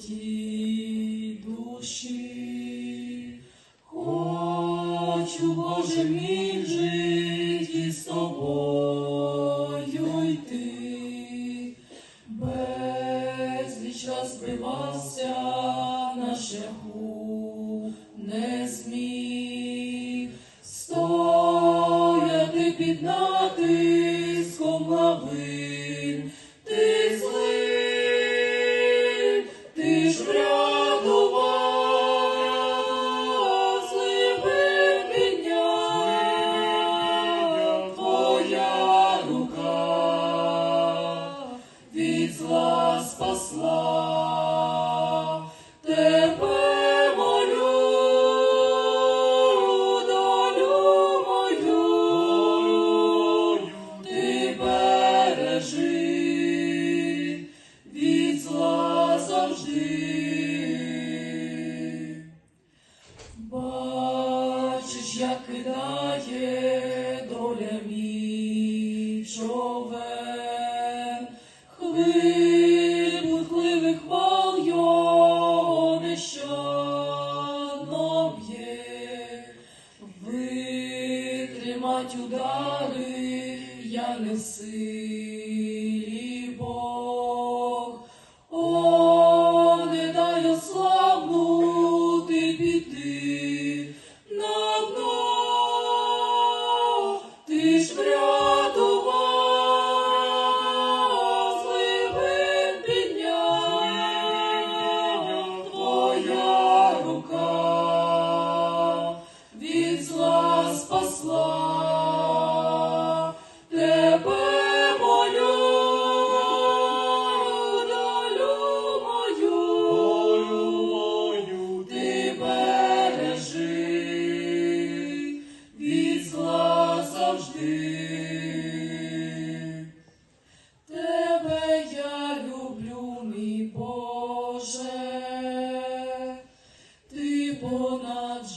золотій душі. Хочу, Боже мій, в житті з тобою йти, безліч раз збивався на шляху, не зміг. Стояти під натиском лавин, Кидає доля човен, хвиль бурхливих хвал його нещадно б'є, витримать удари я не в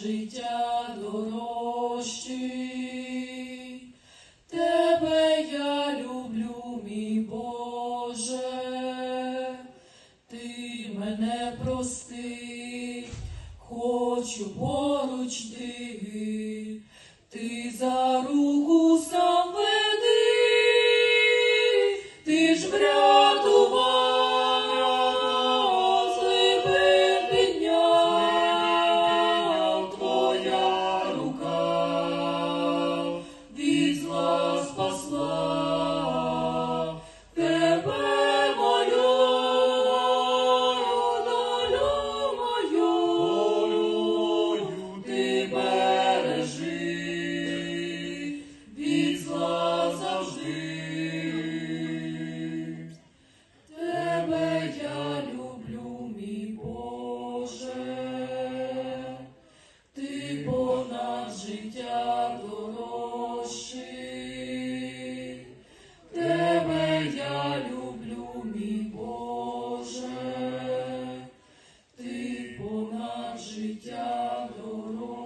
життя дорожчий. Тебе я люблю, мій Боже, ти мене прости, хочу поруч ти, ти за руку життя дорожчий. Тебе я люблю, мій Боже, ти понад життя дорожчий.